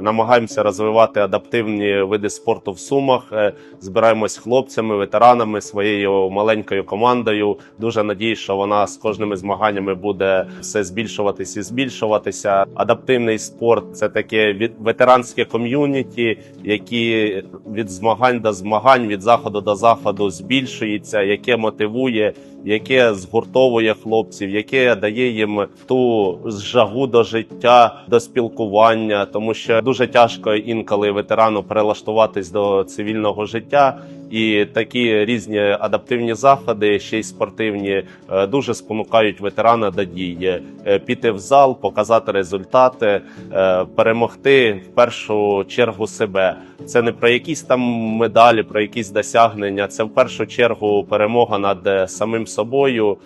намагаємося розвивати адаптивні види спорту в Сумах. Е, Збираємось хлопцями, ветеранами своєю маленькою командою. Дуже надію, що вона з кожними змаганнями буде все збільшуватись і збільшуватися. Адаптивний спорт це таке ветеранське ком'юніті, які від змагань до змагань, від заходу до заходу збільшується, яке мотивує, яке згуртовує хлопців, яке дає їм ту жагу до життя, до спілкування, тому що дуже тяжко інколи ветерану перелаштуватись до цивільного життя. І такі різні адаптивні заходи, ще й спортивні, е, дуже спонукають ветерана до дії Е, піти в зал, показати результати, е, перемогти в першу чергу себе. Це не про якісь там медалі, про якісь досягнення. Це в першу чергу перемога над самим собою,